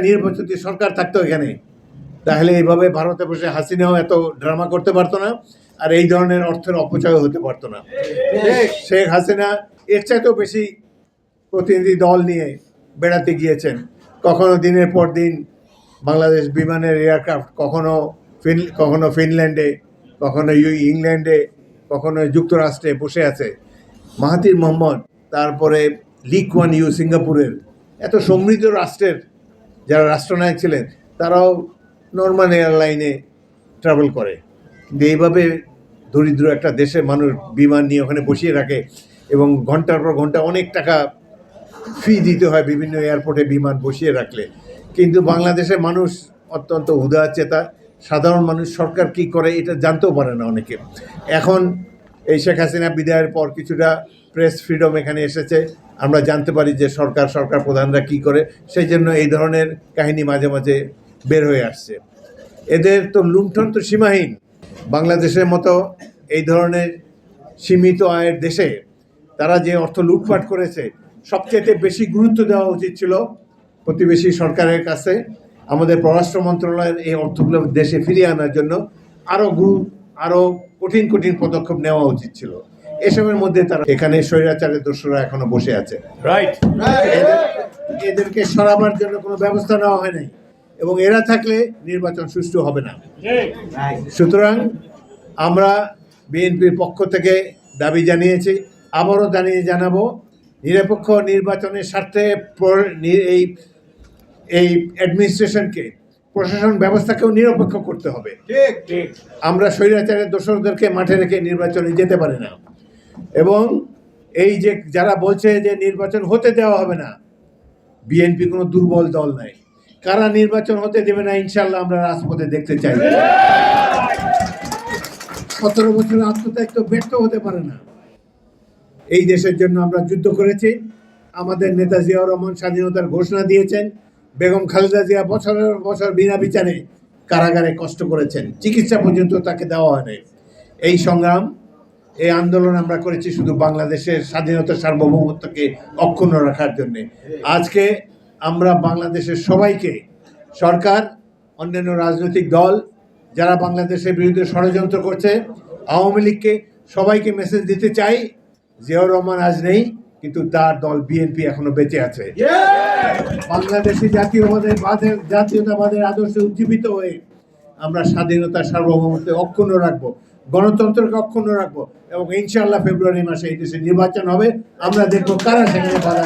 নির্বাচিত সরকার থাকতো এখানে। তাহলে এইভাবে ভারতে বসে হাসিনাও এত ড্রামা করতে পারতো না, আর এই ধরনের অর্থের অপচয় হতে পারতো না। শেখ হাসিনা এর চাইতেও বেশি প্রতিনিধি দল নিয়ে বেড়াতে গিয়েছেন। কখনো দিনের পর দিন বাংলাদেশ বিমানের এয়ারক্রাফট, কখনো ফিন, কখনো ফিনল্যান্ডে, কখনো ইউ- ইংল্যান্ডে, কখনো যুক্তরাষ্ট্রে বসে আছে। মাহাতির মোহাম্মদ, তারপরে লিক ওয়ান ইউ সিঙ্গাপুরের, এত সমৃদ্ধ রাষ্ট্রের যারা রাষ্ট্রনায়ক ছিলেন, তারাও নর্মাল এয়ারলাইনে ট্রাভেল করে। কিন্তু এইভাবে দরিদ্র একটা দেশের মানুষ বিমান নিয়ে ওখানে বসিয়ে রাখে এবং ঘণ্টার পর ঘণ্টা অনেক টাকা ফি দিতে হয় বিভিন্ন এয়ারপোর্টে বিমান বসিয়ে রাখলে। কিন্তু বাংলাদেশের মানুষ অত্যন্ত উদারচেতা, সাধারণ মানুষ, সরকার কি করে এটা জানতেও পারে না অনেকে। এখন এই শেখ হাসিনা বিদায়ের পর কিছুটা প্রেস ফ্রিডম এখানে এসেছে। আমরা জানতে পারি যে সরকার সরকার প্রধানরা কি করে, সেই জন্য এই ধরনের কাহিনী মাঝে মাঝে বের হয়ে আসছে। এদের তো লুণ্ঠন তো সীমাহীন। বাংলাদেশের মতো এই ধরনের সীমিত আয়ের দেশে তারা যে অর্থ লুটপাট করেছে সবচেয়ে বেশি গুরুত্ব দেওয়া উচিত ছিল প্রতিবেশী সরকারের কাছে। আমাদের পররাষ্ট্র মন্ত্রণালয়ের এই অর্থগুলো দেশে ফিরিয়ে আনার জন্য আরও গুরু আরও কঠিন কঠিন পদক্ষেপ নেওয়া উচিত ছিল। এসবের মধ্যে তারা এখানে স্বৈরাচারের দোষরা এখনও বসে আছে। রাইট এদেরকে সরাবার জন্য কোনো ব্যবস্থা নেওয়া হয় নাই। এবং এরা থাকলে নির্বাচন সুষ্ঠু হবে না। সুতরাং আমরা বিএনপির পক্ষ থেকে দাবি জানিয়েছি আবারও জানিয়ে জানাব নিরপেক্ষ নির্বাচনের স্বার্থে এই এই অ্যাডমিনিস্ট্রেশনকে প্রশাসন ব্যবস্থাকেও নিরপেক্ষ করতে হবে। আমরা স্বৈরাচারের দোসরদেরকে মাঠে রেখে নির্বাচনে যেতে পারি না। এবং এই যে যারা বলছে যে নির্বাচন হতে দেওয়া হবে না, বিএনপি কোনো দুর্বল দল নাই। কারা নির্বাচন হতে দেবে না ইনশাল্লাহ আমরা রাজপথে দেখতে চাই। সতেরো বছর আত্মত্যাগ তো ব্যর্থ হতে পারে না। এই দেশের জন্য আমরা যুদ্ধ করেছি। আমাদের নেতা জিয়াউর রহমান স্বাধীনতার ঘোষণা দিয়েছেন। বেগম খালেদা জিয়া বছরের বছর বিনা বিচারে কারাগারে কষ্ট করেছেন। চিকিৎসা পর্যন্ত তাকে দেওয়া হয়নি। এই সংগ্রাম এই আন্দোলন আমরা করেছি শুধু বাংলাদেশের স্বাধীনতা সার্বভৌমত্বকে অক্ষুণ্ণ রাখার জন্যে। আজকে আমরা বাংলাদেশের সবাইকে, সরকার, অন্যান্য রাজনৈতিক দল, যারা বাংলাদেশের বিরুদ্ধে ষড়যন্ত্র করছে, আওয়ামী লীগকে সবাইকে মেসেজ দিতে চাই, জিয়াউর রহমান আজ নেই, কিন্তু তার দল বিএনপি এখনও বেঁচে আছে। বাংলাদেশি জাতীয়বাদের বাদের জাতীয়তাবাদের আদর্শে উজ্জীবিত হয়ে আমরা স্বাধীনতা সার্বভৌমত্ব অক্ষুণ্ণ রাখব। গণতন্ত্রকে অক্ষুণ্ণ রাখব এবং ইনশাআল্লাহ ফেব্রুয়ারি মাসে এই দেশে নির্বাচন হবে। আমরা দেখব কারা সেখানে বাধা